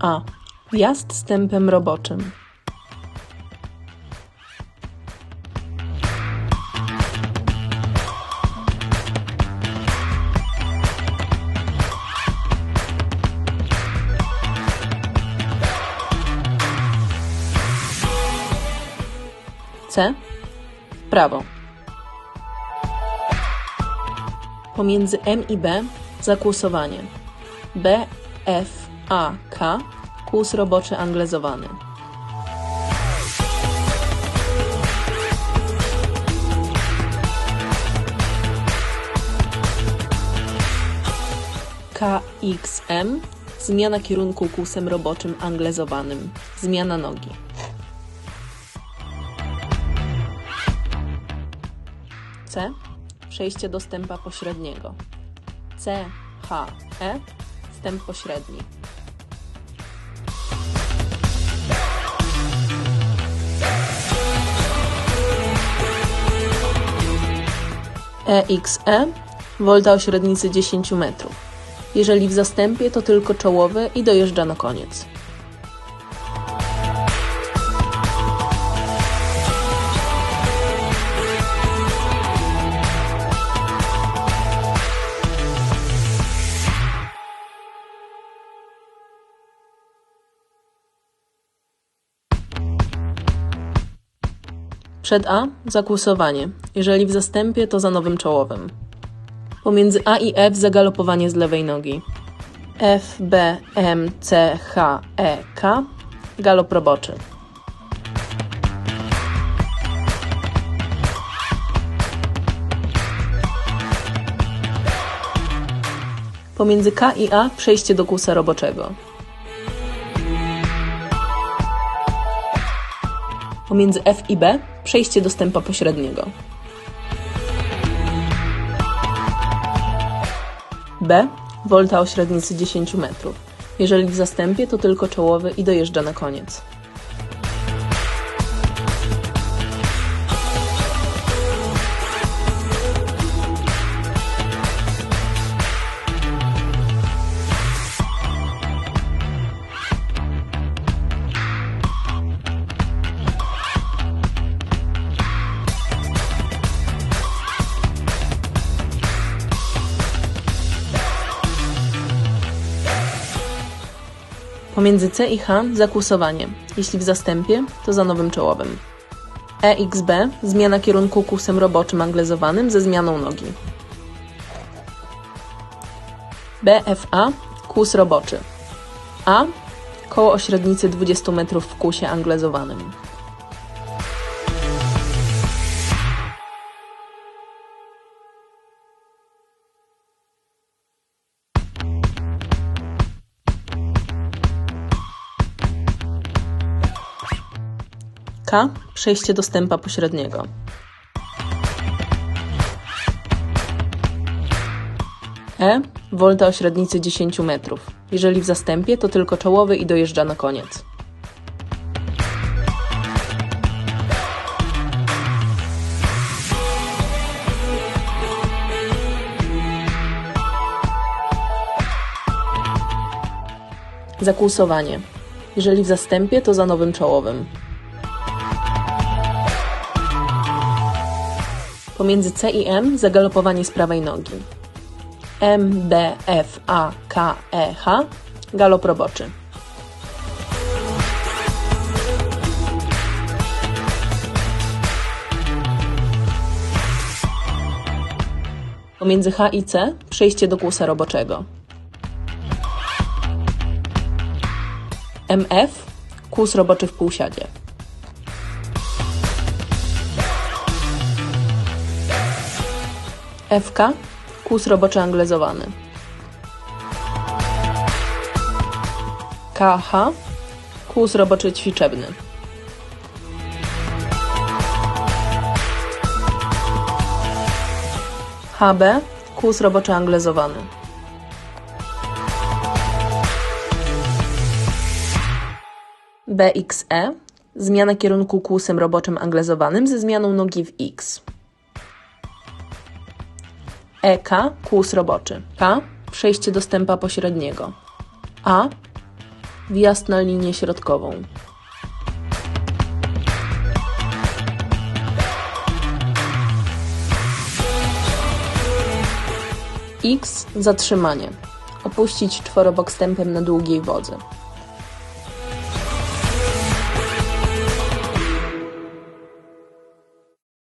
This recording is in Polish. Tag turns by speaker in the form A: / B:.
A: A. Wjazd stępem roboczym. C. Prawo. Pomiędzy M i B zakłusowanie. B, F, A, K. Kłus roboczy anglezowany. K, X, M. Zmiana kierunku kłusem roboczym anglezowanym. Zmiana nogi. C. Przejście do stępa pośredniego. C, H, E. Stęp pośredni. EXE. Wolta o średnicy 10 metrów. Jeżeli w zastępie, to tylko czołowy i dojeżdża na koniec. Przed A zakłusowanie. Jeżeli w zastępie, to za nowym czołowym. Pomiędzy A i F zagalopowanie z lewej nogi. F, B, M, C, H, E, K. Galop roboczy. Pomiędzy K i A przejście do kłusa roboczego. Pomiędzy F i B przejście do stępa pośredniego. B. Wolta o średnicy 10 metrów. Jeżeli w zastępie, to tylko czołowy i dojeżdża na koniec. Pomiędzy C i H zakłusowanie. Jeśli w zastępie, to za nowym czołowym. EXB zmiana kierunku kłusem roboczym anglezowanym ze zmianą nogi. BFA kłus roboczy. A koło o średnicy 20 metrów w kłusie anglezowanym. K. Przejście do pośredniego. E. Wolta o średnicy 10 metrów. Jeżeli w zastępie, to tylko czołowy i dojeżdża na koniec. Zakłusowanie. Jeżeli w zastępie, to za nowym czołowym. Pomiędzy C i M zagalopowanie z prawej nogi. M, B, F, A, K, E, H. Galop roboczy. Pomiędzy H i C przejście do kłusa roboczego. MF kłus roboczy w półsiadzie. FK kłus roboczy anglezowany. KH kłus roboczy ćwiczebny. HB kłus roboczy anglezowany. BXE zmiana kierunku kłusem roboczym anglezowanym ze zmianą nogi w X. EK kłus roboczy. K przejście do stępa pośredniego. A Wjazd na linię środkową. X. Zatrzymanie. Opuścić czworobok stępem na długiej wodze.